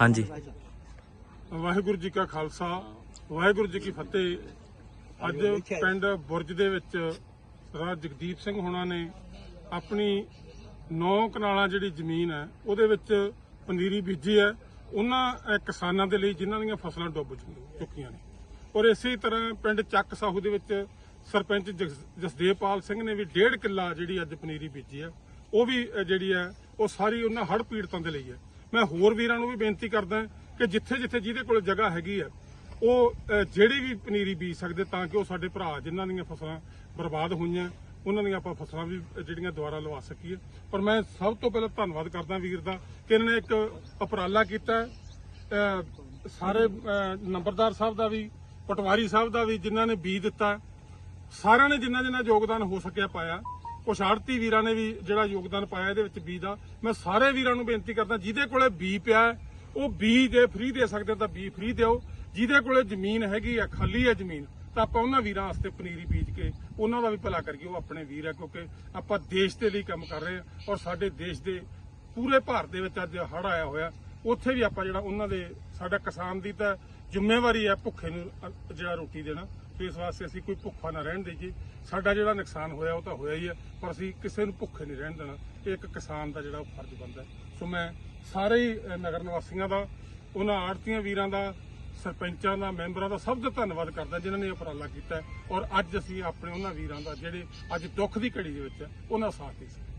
ਹਾਂਜੀ। ਵਾਹਿਗੁਰੂ ਜੀ ਕਾ ਖਾਲਸਾ, ਵਾਹਿਗੁਰੂ ਜੀ ਕੀ ਫਤਿਹ। ਅੱਜ ਪਿੰਡ ਬੁਰਜ ਦੇ ਵਿੱਚ ਸਰਦਾਰ ਜਗਦੀਪ ਸਿੰਘ ਹੋਣਾ ਨੇ ਆਪਣੀ ਨੌ ਕਨਾਲਾਂ ਜਿਹੜੀ ਜ਼ਮੀਨ ਹੈ, ਉਹਦੇ ਵਿੱਚ ਪਨੀਰੀ ਬੀਜੀ ਹੈ। ਉਹਨਾਂ ਕਿਸਾਨਾਂ ਦੇ ਲਈ ਜਿਨ੍ਹਾਂ ਦੀਆਂ ਫਸਲਾਂ ਡੁੱਬ ਚੁੱਕੀਆਂ ਨੇ। ਔਰ ਇਸੇ ਤਰ੍ਹਾਂ ਪਿੰਡ ਚੱਕ ਸਾਹੂ ਦੇ ਵਿੱਚ ਸਰਪੰਚ ਜਸ- ਜਸਦੇਵਪਾਲ ਸਿੰਘ ਨੇ ਵੀ ਡੇਢ ਕਿੱਲਾ ਜਿਹੜੀ ਅੱਜ ਪਨੀਰੀ ਬੀਜੀ ਹੈ। ਉਹ ਵੀ ਜਿਹੜੀ ਹੈ, ਉਹ ਸਾਰੀ ਉਹਨਾਂ ਹੜ੍ਹ ਪੀੜਤਾਂ ਦੇ ਲਈ ਹੈ। ਮੈਂ ਹੋਰ ਵੀਰਾਂ ਨੂੰ ਵੀ ਬੇਨਤੀ ਕਰਦਾ ਕਿ ਜਿੱਥੇ ਜਿੱਥੇ ਜਿਹਦੇ ਕੋਲ ਜਗ੍ਹਾ ਹੈਗੀ ਹੈ, ਉਹ ਜਿਹੜੀ ਵੀ ਪਨੀਰੀ ਬੀਜ ਸਕਦੇ ਤਾਂ ਕਿ ਉਹ ਸਾਡੇ ਭਰਾ ਜਿਨ੍ਹਾਂ ਦੀਆਂ ਫਸਲਾਂ ਬਰਬਾਦ ਹੋਈਆਂ, ਉਹਨਾਂ ਦੀਆਂ ਆਪਾਂ ਫਸਲਾਂ ਵੀ ਜਿਹੜੀਆਂ ਦੁਬਾਰਾ ਲਵਾ ਸਕੀਏ। ਪਰ ਮੈਂ ਸਭ ਤੋਂ ਪਹਿਲਾਂ ਧੰਨਵਾਦ ਕਰਦਾ ਵੀਰ ਦਾ ਕਿ ਇਹਨਾਂ ਨੇ ਇੱਕ ਉਪਰਾਲਾ ਕੀਤਾ ਸਾਰੇ ਨੰਬਰਦਾਰ ਸਾਹਿਬ ਦਾ ਵੀ, ਪਟਵਾਰੀ ਸਾਹਿਬ ਦਾ ਵੀ ਜਿਨ੍ਹਾਂ ਨੇ ਬੀਜ ਦਿੱਤਾ, ਸਾਰਿਆਂ ਨੇ ਜਿੰਨਾ ਜਿੰਨਾ ਯੋਗਦਾਨ ਹੋ ਸਕਿਆ ਪਾਇਆ। ਕੁਛ ਆੜਤੀ ਵੀਰਾਂ ਨੇ ਵੀ ਜਿਹੜਾ ਯੋਗਦਾਨ ਪਾਇਆ ਇਹਦੇ ਵਿੱਚ ਬੀ ਦਾ। ਮੈਂ ਸਾਰੇ ਵੀਰਾਂ ਨੂੰ ਬੇਨਤੀ ਕਰਦਾ ਜਿਹਦੇ ਕੋਲੇ ਬੀ ਪਿਆ ਉਹ ਬੀ ਜੇ ਫ੍ਰੀ ਦੇ ਸਕਦੇ ਤਾਂ ਬੀ ਫ੍ਰੀ ਦਿਓ। ਜਿਹਦੇ ਕੋਲੇ ਜ਼ਮੀਨ ਹੈਗੀ ਆ ਖਾਲੀ ਹੈ ਜ਼ਮੀਨ ਤਾਂ ਆਪਾਂ ਉਹਨਾਂ ਵੀਰਾਂ ਵਾਸਤੇ ਪਨੀਰੀ ਬੀਜ ਕੇ ਉਹਨਾਂ ਦਾ ਵੀ ਭਲਾ ਕਰੀਏ ਉਹ ਆਪਣੇ ਵੀਰ ਆ ਕਿਉਂਕਿ ਆਪਾਂ ਦੇਸ਼ ਦੇ ਲਈ ਕੰਮ ਕਰ ਰਹੇ ਹਾਂ ਔਰ ਸਾਡੇ ਦੇਸ਼ ਦੇ ਪੂਰੇ ਭਾਰਤ ਦੇ ਵਿੱਚ ਅੱਜ ਹੜ ਆਇਆ ਹੋਇਆ। ਉੱਥੇ ਵੀ ਆਪਾਂ ਜਿਹੜਾ ਉਹਨਾਂ ਦੇ ਸਾਡਾ ਕਿਸਾਨ ਦੀ ਤਾਂ ਜ਼ਿੰਮੇਵਾਰੀ ਹੈ ਭੁੱਖੇ ਨੂੰ ਅ, ਜਿਹੜਾ ਰੋਟੀ ਦੇਣਾ। ਤੇ ਇਸ ਵਾਸਤੇ ਅਸੀਂ ਕੋਈ ਭੁੱਖਾ ਨਾ ਰਹਿਣ ਦੇਈਏ। ਸਾਡਾ ਜਿਹੜਾ ਨੁਕਸਾਨ ਹੋਇਆ ਉਹ ਤਾਂ ਹੋਇਆ ਹੀ ਹੈ ਪਰ ਅਸੀਂ ਕਿਸੇ ਨੂੰ ਭੁੱਖੇ ਨਹੀਂ ਰਹਿਣ ਦੇਣਾ। ਇਹ ਇੱਕ ਕਿਸਾਨ ਦਾ ਜਿਹੜਾ ਉਹ ਫਰਜ਼ ਬਣਦਾ ਸੋ ਮੈਂ ਸਾਰੇ ਹੀ ਨਗਰ ਨਿਵਾਸੀਆਂ ਦਾ ਉਹਨਾਂ ਆੜਤੀਆਂ ਵੀਰਾਂ ਦਾ ਸਰਪੰਚਾਂ ਦਾ ਮੈਂਬਰਾਂ ਦਾ ਸਭ ਦਾ ਧੰਨਵਾਦ ਕਰਦਾ ਜਿਨ੍ਹਾਂ ਨੇ ਇਹ ਉਪਰਾਲਾ ਕੀਤਾ ਔਰ ਅੱਜ ਅਸੀਂ ਆਪਣੇ ਉਹਨਾਂ ਵੀਰਾਂ ਦਾ ਜਿਹੜੇ ਅੱਜ ਦੁੱਖ ਦੀ ਘੜੀ ਦੇ ਵਿੱਚ ਹੈ, ਉਹਨਾਂ ਸਾਥ ਦੇ ਸਕਦੇ